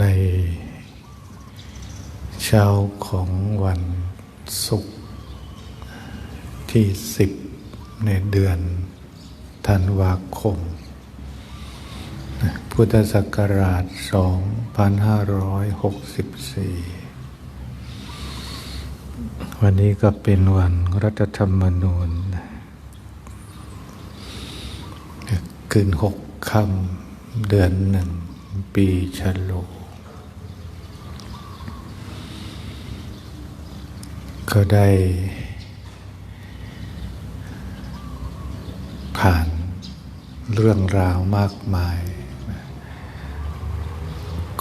ในเช้าของวันศุกร์ที่สิบในเดือนธันวาคม พุทธศักราช 2564 วันนี้ก็เป็นวันรัฐธรรมนูญคืนหกค่ำเดือนหนึ่งปีฉลู ก็ได้ผ่านเรื่องราวมากมาย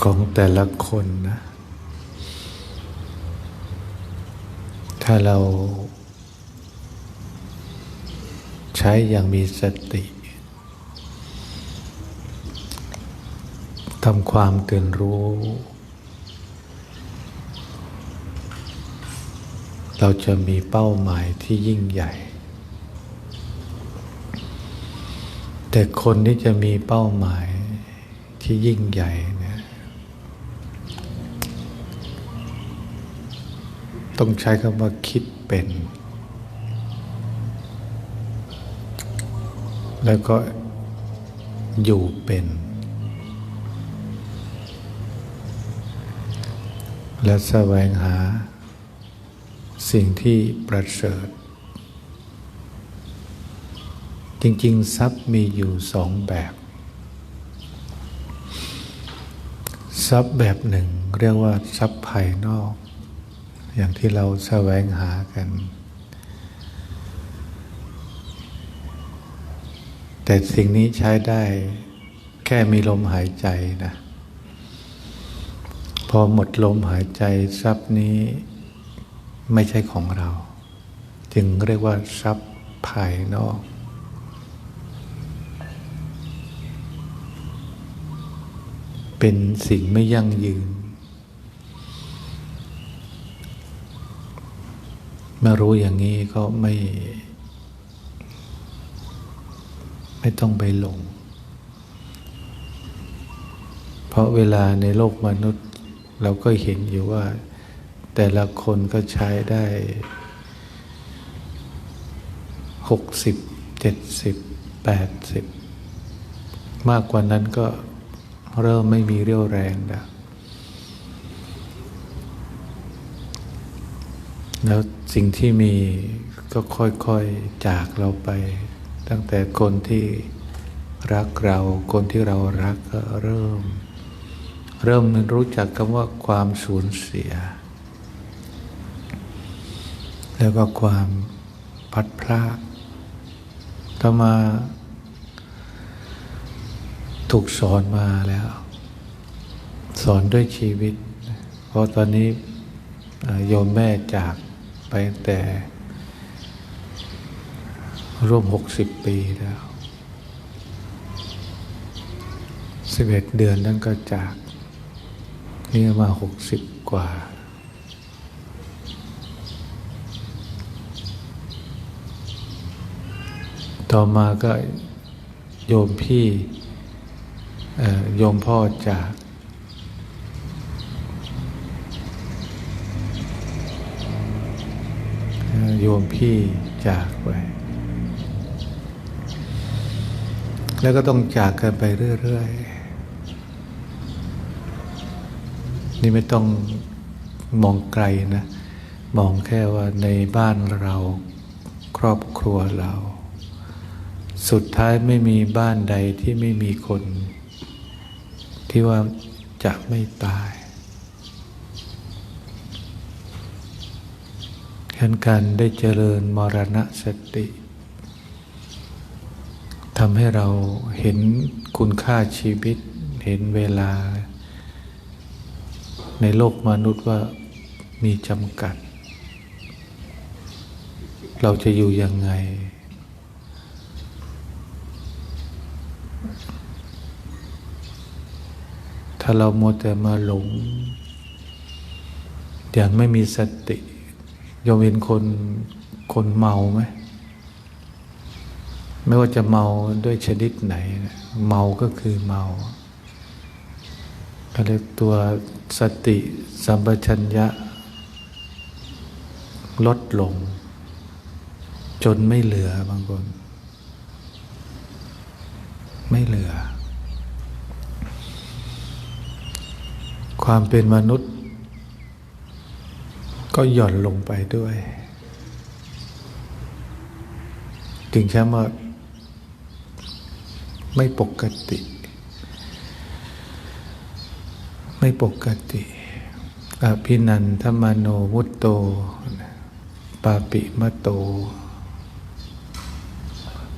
ของแต่ละคนนะ ถ้าเราใช้อย่างมีสติทำความตื่นรู้ เราจะมีเป้าหมายที่ยิ่งใหญ่ แต่คนที่จะมีเป้าหมายที่ยิ่งใหญ่เนี่ยต้องใช้คำว่าคิดเป็น แล้วก็อยู่เป็น และแสวงหา สิ่งที่ประเสริฐ จริง ๆ ทรัพย์มีอยู่สองแบบ ทรัพย์แบบหนึ่งเรียกว่าทรัพย์ภายนอก อย่างที่เราแสวงหากัน แต่สิ่งนี้ใช้ได้แค่มีลมหายใจนะ พอหมดลมหายใจทรัพย์นี้ ไม่ใช่ของเรา จึงเรียกว่าทรัพย์ภายนอก เป็นสิ่งไม่ยั่งยืนเมื่อรู้อย่างนี้ก็ไม่ ไม่ต้องไปหลง เพราะเวลาในโลกมนุษย์ เราก็เห็นอยู่ว่า แต่ละคนก็ใช้ได้หกสิบเจ็ดสิบแปดสิบมากกว่านั้นก็เริ่มไม่มีเรี่ยวแรงแล้วแล้วสิ่งที่มีก็ค่อยๆจากเราไป ตั้งแต่คนที่รักเรา คนที่เรารักก็เริ่ม เริ่มรู้จักคำว่าความสูญเสีย แล้วก็ความพัดพลาดถ้ามาถูกสอนมาแล้ว สอนด้วยชีวิต เพราะตอนนี้โยมแม่จากไปแต่ร่วมหกสิบปีแล้วสิบเอ็ดเดือนนั้นก็จากนี่มาหกสิบกว่า ต่อมาก็โยมพี่โยมพ่อจาก โยมพี่จากไป แล้วก็ต้องจากกันไปเรื่อยๆ นี่ไม่ต้องมองไกลนะ มองแค่ว่าในบ้านเรา ครอบครัวเรา สุดท้ายไม่มีบ้านใดที่ไม่มีคน ที่ว่าจะไม่ตายฉะนั้นการได้เจริญมรณะสติทำให้เราเห็นคุณค่าชีวิต เห็นเวลา ในโลกมนุษย์ว่ามีจำกัด เราจะอยู่ยังไงาเราโมวแต่มาหลง อย่างไม่มีสติยอมเห็นคนคนเมาไหมไม่ว่าจะเมาด้วยชนิดไหน เมาก็คือเมาเขาเรียกตัวสติสัมปชัญญะ ลดลง จนไม่เหลือบางคน ไม่เหลือ ความเป็นมนุษย์ ก็หย่อนลงไปด้วยจึงใช้ว่าไม่ปกติ ไม่ปกติอภินันทมโนมุตโต ปาปิมะโต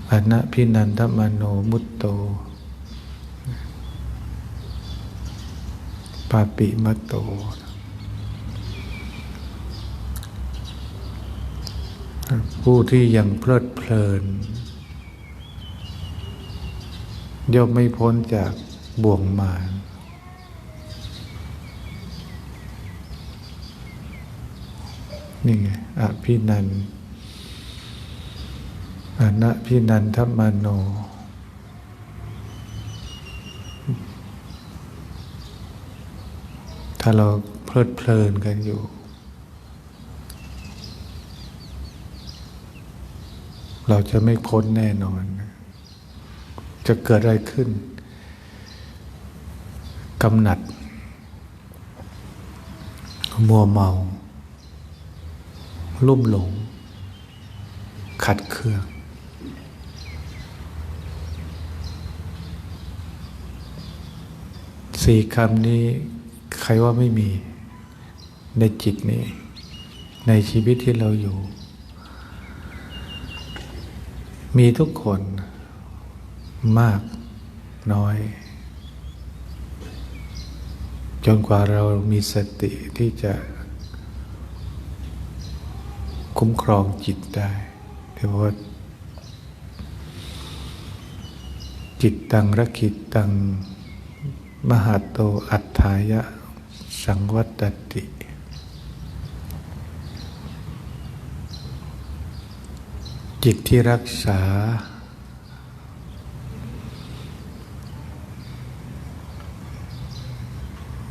อนะพินันทมโนมุตโต ปาปิมะโต ผู้ที่ยังเพลิดเพลิน ย่อมไม่พ้นจากบ่วงมารนี่ไงอภินันอนะพินันทมโน ถ้าเราเพลิดเพลินกันอยู่ เราจะไม่พ้นแน่นอน จะเกิดอะไรขึ้นกำหนัด มัวเมา ลุ่มหลง ขัดเคืองสี่คำนี้ ใครว่าไม่มีในจิตนี้ ในชีวิตที่เราอยู่ มีทุกคนมากน้อย จนกว่าเรามีสติที่จะคุ้มครองจิตได้เรียกว่าจิตตังรักิตตัง มหาโตอัฏฐายะ สังวัตติ จิตที่รักษา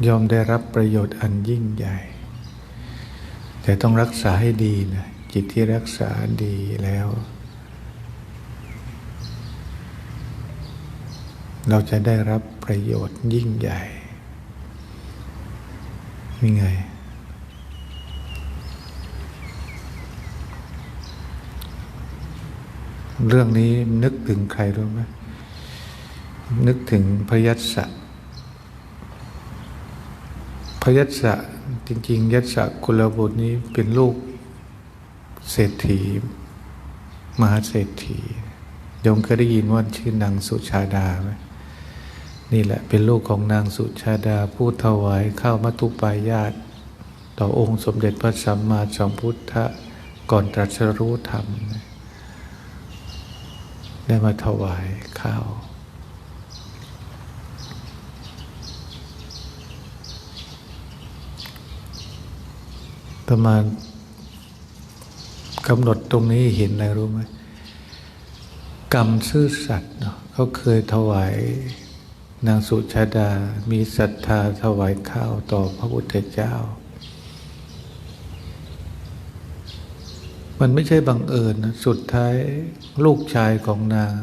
ยอมได้รับประโยชน์อันยิ่งใหญ่ แต่ต้องรักษาให้ดีนะ จิตที่รักษาดีแล้ว เราจะได้รับประโยชน์ยิ่งใหญ่ นี่ไง เรื่องนี้นึกถึงใครรู้ไหมนึกถึงพยัสสะพยัสสะจริง ๆ ยัสสะกุลบุตรนี้เป็นลูกเศรษฐี มหาเศรษฐียมเคยได้ยินว่าชื่อนางสุชาดาไหม นี่แหละเป็นลูกของนางสุชาดาผู้ถวายข้าวมัทุปายาต ต่อองค์สมเด็จพระสัมมาสัมพุทธะก่อนตรัสรู้ธรรม ได้มาถวายข้าวประมาณกำหนดตรงนี้เห็นอะไรรู้ไหมกรรมซื่อสัตย์เนาะเขาเคยถวาย นางสุชาดา มีศรัทธาถวายข้าวต่อพระพุทธเจ้า มันไม่ใช่บังเอิญนะสุดท้ายลูกชายของนาง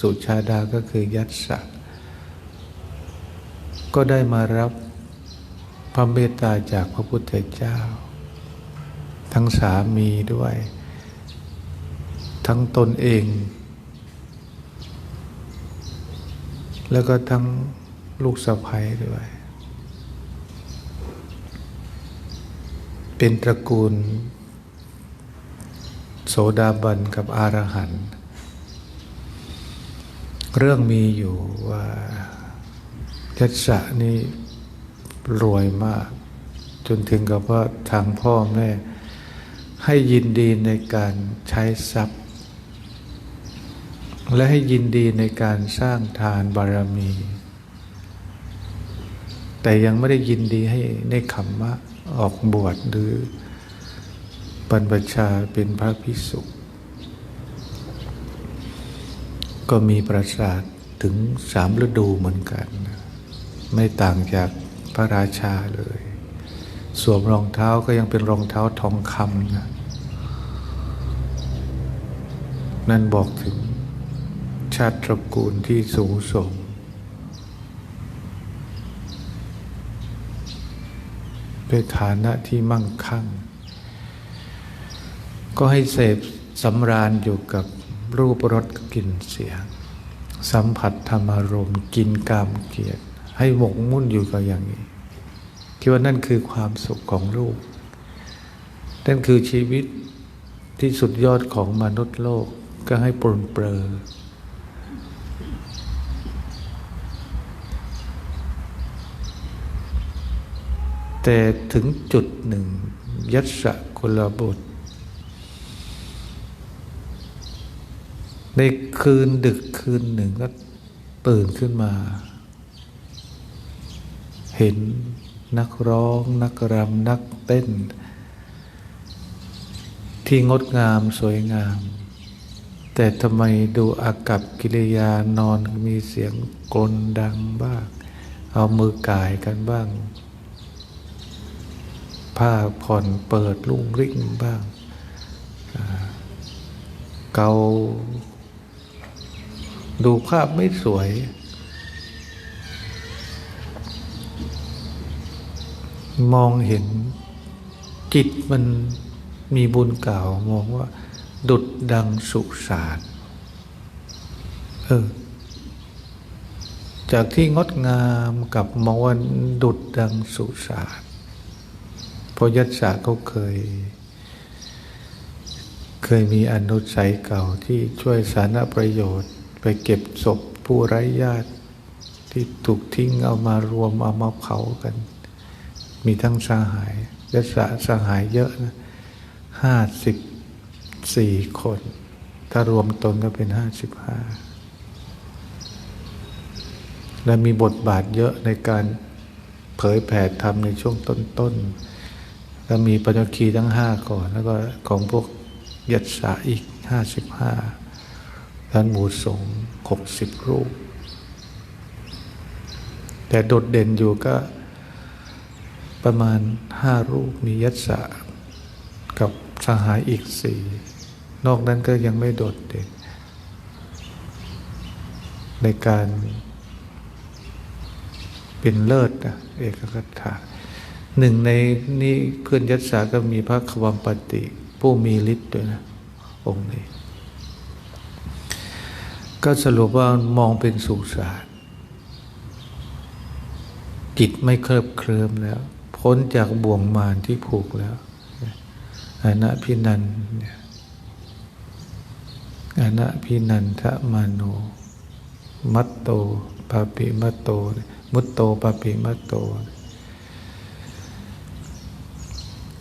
สุชาดาก็คือยัตสะก็ได้มารับพระเมตตาจากพระพุทธเจ้า ทั้งสามีด้วย ทั้งตนเอง แล้วก็ทั้งลูกสะใภ้ด้วย เป็นตระกูล โสดาบันกับอารหันต์เรื่องมีอยู่ว่ายัตสะนี่รวยมาก จนถึงกับว่าทางพ่อแม่ ให้ยินดีในการใช้ทรัพย์ และให้ยินดีในการสร้างทานบารมี แต่ยังไม่ได้ยินดีให้ในขมมะออกบวชหรือบรรพชาเป็นพระพิสุก็มีประสาทถึงสามฤดูเหมือนกัน ไม่ต่างจากพระราชาเลย สวมรองเท้าก็ยังเป็นรองเท้าทองคำนะนั่นบอกถึง ชาติตระกูลที่สูงส่ง เป็นฐานะที่มั่งคั่ง ก็ให้เสพสำราญอยู่กับรูปรสกลิ่นเสียง สัมผัสธรรมารมณ์กินกามเกียรติ ให้หมกมุ่นอยู่กับอย่างนี้ คิดว่านั่นคือความสุขของลูก นั่นคือชีวิตที่สุดยอดของมนุษย์โลกก็ให้ปรนเปรอ แต่ถึงจุดหนึ่ง ยัตสะกุลบุตร ในคืนดึกคืนหนึ่งก็ตื่นขึ้นมา เห็นนักร้อง นักรำ นักเต้น ที่งดงามสวยงาม แต่ทำไมดูอากับกิริยานอนมีเสียงกลนดังบ้าง เอามือกายกันบ้าง ผ้าผ่อนเปิดลุ่งริ่งบ้าง เกาดูภาพไม่สวย มองเห็นจิตมันมีบุญเก่ามองว่า ดุดดังสุสานเออจากที่งดงามกับมองว่าดุดดังสุสาน ราะยัตสาเขาเคย เคยมีอนุสัยเก่าที่ช่วยสาธารณประโยชน์ ไปเก็บศพผู้ไร้ญาติที่ถูกทิ้งเอามารวมเอามาเผากัน มีทั้งสหายยัตสาสหายเยอะนะห้าสิบสี่คน ถ้ารวมตนก็เป็นห้าสิบห้าและมีบทบาทเยอะในการเผยแผ่ธรรมในช่วงต้นๆ แล้วมีปัญญคีทั้งห้าก่อน แล้วก็ของพวกยัตสาอีกห้าสิบห้าท่านหมู่สงฆ์หกสิบรูป แต่โดดเด่นอยู่ก็ประมาณห้ารูปมียัตสากับสหายอีกสี่นอกนั้นก็ยังไม่โดดเด่น ในการเป็นเลิศนะเอกคถา หนึ่งในนี้เพื่อนยัตสาก็มีพระควมปฏิผู้มีฤทธิ์ด้วยนะ องค์นี้ ก็สรุปว่ามองเป็นสุสานจิตไม่เคลิบเคลิ้มแล้ว พ้นจากบ่วงมารที่ผูกแล้วอนะพินันเนี่ยอนะพินันทะมาโน มัตโตปาปิมัตโต มุตโตปาปิมัตโต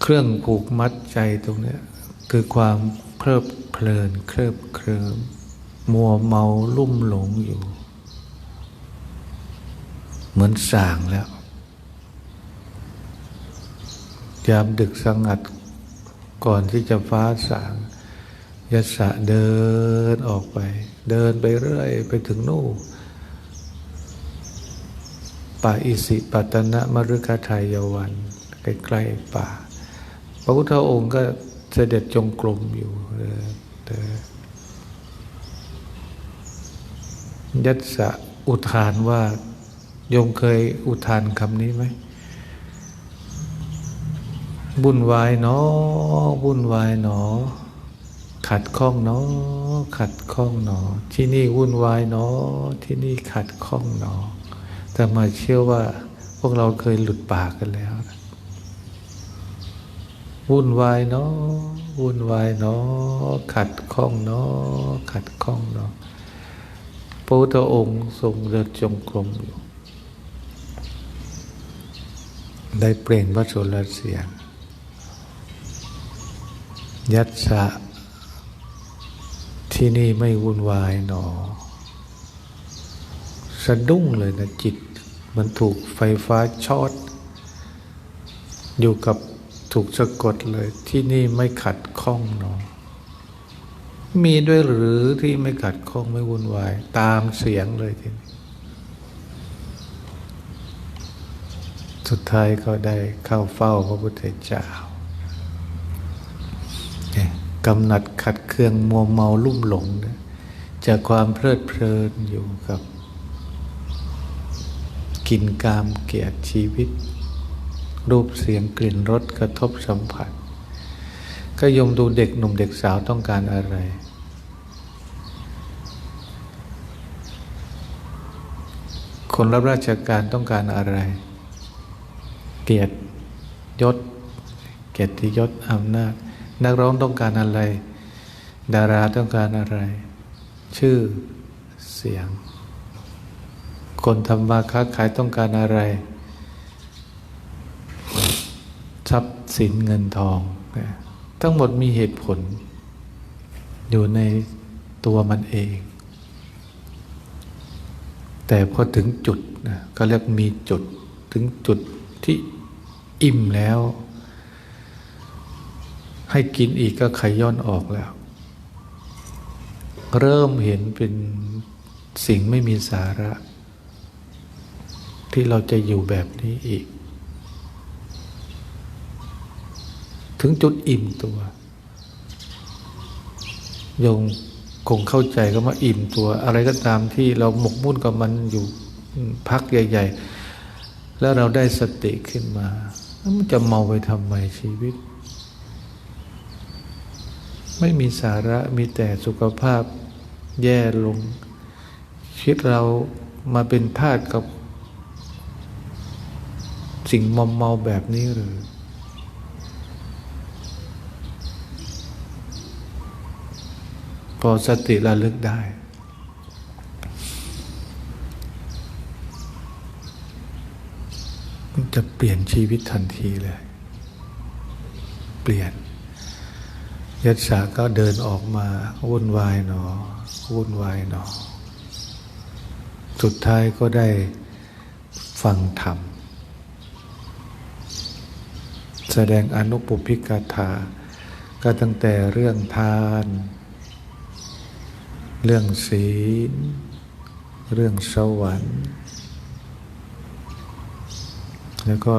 เครื่องผูกมัดใจตรงนี้คือความเพลิบเพลินเคลิบเคลิ้มมัวเมาลุ่มหลงอยู่ เหมือนส่างแล้ว ยามดึกสงัดก่อนที่จะฟ้าสางยศะเดินออกไป เดินไปเรื่อยไปถึงนู่นป่าอิสิปัตนะมฤคทายวันใกล้ๆป่า พระพุทธองค์ก็เสด็จจงกรมอยู่ยัตสะอุทานว่าโยมเคยอุทานคำนี้ไหมบุญวายเนอบุญวายหนอ ขัดข้องเนอขัดข้องหนอ ที่นี่วุ่นวายเนอที่นี่ขัดข้องหนอแต่มาเชื่อว่าพวกเราเคยหลุดปากกันแล้ว วุ่นวายเนอวุ่นวายเนอขัดข้องเนอขัดข้องเนอพระพุทธองค์ทรงเดินจงกรมอยู่ ได้เปล่งพระโสรเสียง ยัตสะที่นี่ไม่วุ่นวายหนอ สะดุ้งเลยนะจิต มันถูกไฟฟ้าช็อตอยู่กับ ถูกสะกดเลยที่นี่ไม่ขัดข้องหนอมีด้วยหรือที่ไม่ขัดข้องไม่วุ่นวาย ตามเสียงเลยทีนี้สุดท้ายก็ได้เข้าเฝ้าพระพุทธเจ้ากำหนัดขัดเคืองมัวเมาลุ่มหลงนะจากความเพลิดเพลินอยู่กับ กินกามเกียรติชีวิต รูปเสียงกลิ่นรสกระทบสัมผัส ก็ยมดูเด็กหนุ่มเด็กสาวต้องการอะไร คนรับราชการต้องการอะไร เกียรติยศ เกียรติยศอำนาจ นักร้องต้องการอะไร ดาราต้องการอะไร ชื่อเสียง คนทำมาค้าขายต้องการอะไร ทรัพย์สินเงินทอง ทั้งหมดมีเหตุผล อยู่ในตัวมันเอง แต่พอถึงจุดนะก็เรียกมีจุดถึงจุดที่อิ่มแล้ว ให้กินอีกก็ขย้อนออกแล้ว เริ่มเห็นเป็นสิ่งไม่มีสาระ ที่เราจะอยู่แบบนี้อีก ถึงจุดอิ่มตัวโยงคงเข้าใจก็ว่าอิ่มตัว อะไรก็ตามที่เราหมกมุ่นกับมันอยู่พักใหญ่ ๆ แล้วเราได้สติขึ้นมาแล้วมันจะเมาไปทำไมชีวิต ไม่มีสาระมีแต่สุขภาพแย่ลงชีวิตเรามาเป็นทาสกับ สิ่งมอมเมาแบบนี้หรือ พอสติระลึกได้ มันจะเปลี่ยนชีวิตทันทีเลย เปลี่ยนยัตสาก็เดินออกมาวุ่นวายหนอวุ่นวายหนอ สุดท้ายก็ได้ฟังธรรม แสดงอนุปุพิกถา ก็ตั้งแต่เรื่องทาน เรื่องศีล เรื่องสวรรค์ แล้วก็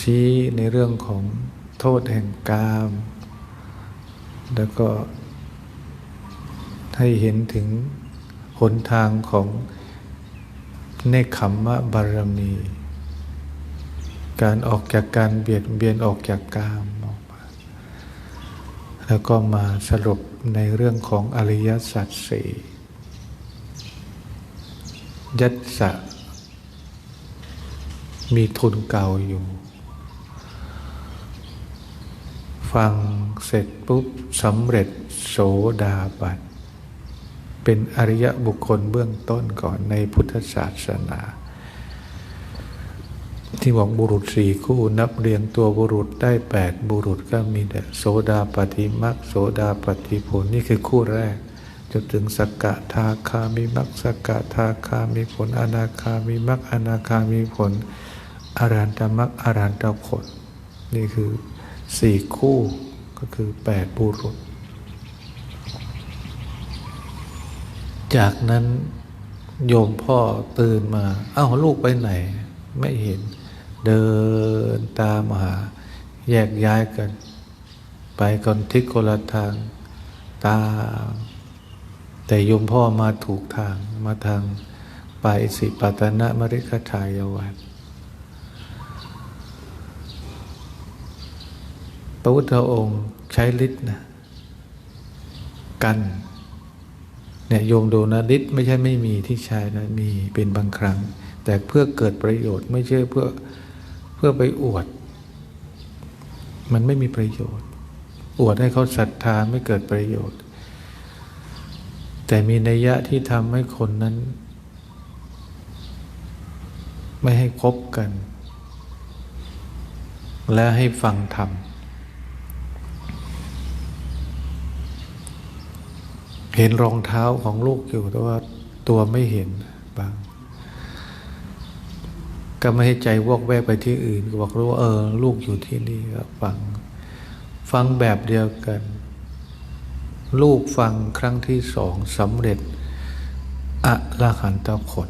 ชี้ในเรื่องของโทษแห่งกาม แล้วก็ให้เห็นถึงหนทางของเนคขมมะบารมี การออกจากการเบียดเบียนออกจากกามออกมา แล้วก็มาสรุป ในเรื่องของอริยสัจสี่ยัตสะมีทุนเก่าอยู่ ฟังเสร็จปุ๊บสำเร็จโสดาบันเป็นอริยบุคคลเบื้องต้นก่อนในพุทธศาสนา ที่บอกบุรุษสี่คู่นับเรียงตัวบุรุษได้แปดบุรุษก็มีแต่โสดาปฏิมักโสดาปฏิผลนี่คือคู่แรกจนถึงสกกะทาคามีมักสกกะทาคามีผลอนาคามีมักอนาคามีผลอารันตมักอารันตผล นี่คือสี่คู่ก็คือแปดบุรุษ จากนั้นโยมพ่อตื่นมา เอ้าลูกไปไหน ไม่เห็น เดินตามหา แยกย้ายกัน ไปคนทิศคนละทางตามแต่โยมพ่อมาถูกทางมาทางไปสิปัตนะมริคทายวันพระพุทธองค์ใช้ฤทธิ์นะกันเนี่ยโยมดูนะฤทธิ์ไม่ใช่ไม่มีที่ใช้นะมีเป็นบางครั้ง แต่เพื่อเกิดประโยชน์ไม่ใช่เพื่อ เพื่อไปอวด มันไม่มีประโยชน์ อวดให้เขาศรัทธาไม่เกิดประโยชน์ แต่มีนัยยะที่ทำให้คนนั้น ไม่ให้คบกัน และให้ฟังธรรมเห็นรองเท้าของลูกอยู่แต่ว่าตัวไม่เห็น ก็ไม่ให้ใจวอกแวกไปที่อื่น ก็บอกรู้ว่าเออ ลูกอยู่ที่นี่ก็ฟัง ฟังแบบเดียวกัน ลูกฟังครั้งที่สองสำเร็จอะละหันตผล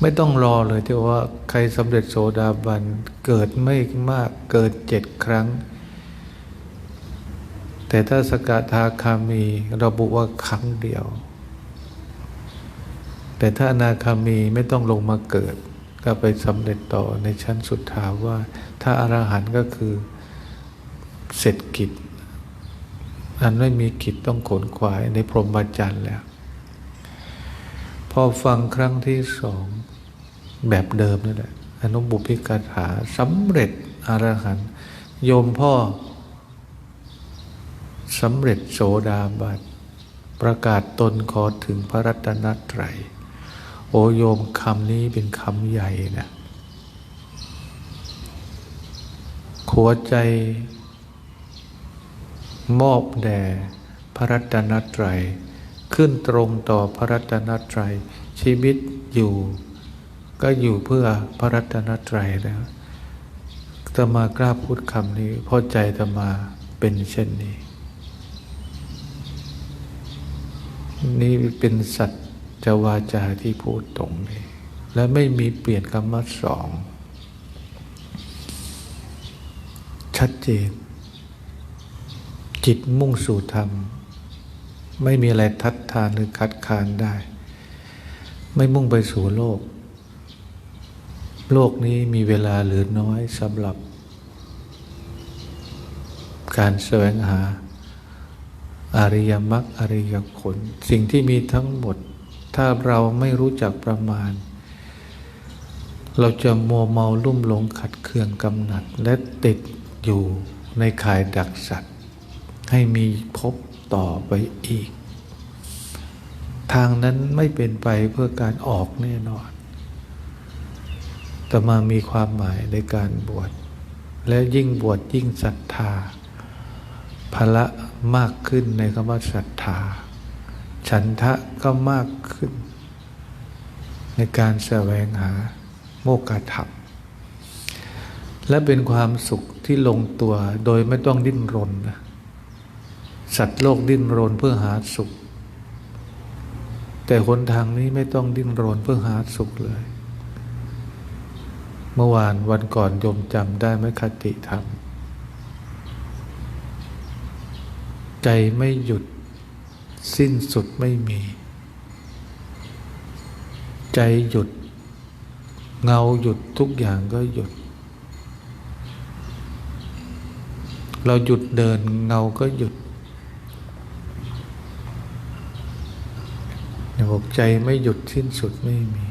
ไม่ต้องรอเลยที่ว่าใครสำเร็จโสดาบันเกิดไม่มากเกิดเจ็ดครั้ง แต่ถ้าสกทาคามีระบุว่าครั้งเดียว แต่ถ้าอนาคามีไม่ต้องลงมาเกิด ก็ไปสำเร็จต่อในชั้นสุดท้ายว่า ถ้าอรหันต์ก็คือเสร็จกิจอันไม่มีกิจต้องขนขวายในพรหมจรรย์แล้ว พอฟังครั้งที่สองแบบเดิมนั่นแหละอนุบุพิกถาสำเร็จอรหันต์โยมพ่อสำเร็จโสดาบันประกาศตนขอถึงพระรัตนตรัย โอโยมคำนี้เป็นคำใหญ่นะขัวใจมอบแด่พระรัตนตรัย ขึ้นตรงต่อพระรัตนตรัย ชีวิตอยู่ ก็อยู่เพื่อพระรัตนตรัยแล้วตมากล้าพูดคำนี้เพราะใจตมาเป็นเช่นนี้ นี่เป็นสัจ จะวาจาที่พูดตรงนี้ และไม่มีเปลี่ยนคำว่าสอง ชัดเจน จิตมุ่งสู่ธรรม ไม่มีอะไรทัดทานหรือคัดค้านได้ ไม่มุ่งไปสู่โลก โลกนี้มีเวลาเหลือน้อยสำหรับ การแสวงหาอริยมรรคอริยผลสิ่งที่มีทั้งหมด ถ้าเราไม่รู้จักประมาณ เราจะมัวเมาลุ่มหลงขัดเคืองกำหนัด และติดอยู่ในข่ายดักสัตว์ ให้มีพบต่อไปอีก ทางนั้นไม่เป็นไปเพื่อการออกแน่นอน แต่มามีความหมายในการบวช และยิ่งบวชยิ่งศรัทธาพละมากขึ้นในคำว่าศรัทธา ฉันทะก็มากขึ้น ในการแสวงหาโมกขธรรมและเป็นความสุขที่ลงตัวโดยไม่ต้องดิ้นรนนะสัตว์โลกดิ้นรนเพื่อหาสุข แต่คนทางนี้ไม่ต้องดิ้นรนเพื่อหาสุขเลย เมื่อวานวันก่อนโยมจำได้ไหมคติธรรม ใจไม่หยุด สิ้นสุดไม่มี ใจหยุด เงาหยุดทุกอย่างก็หยุด เราหยุดเดินเงาก็หยุดบอกใจไม่หยุดสิ้นสุดไม่มี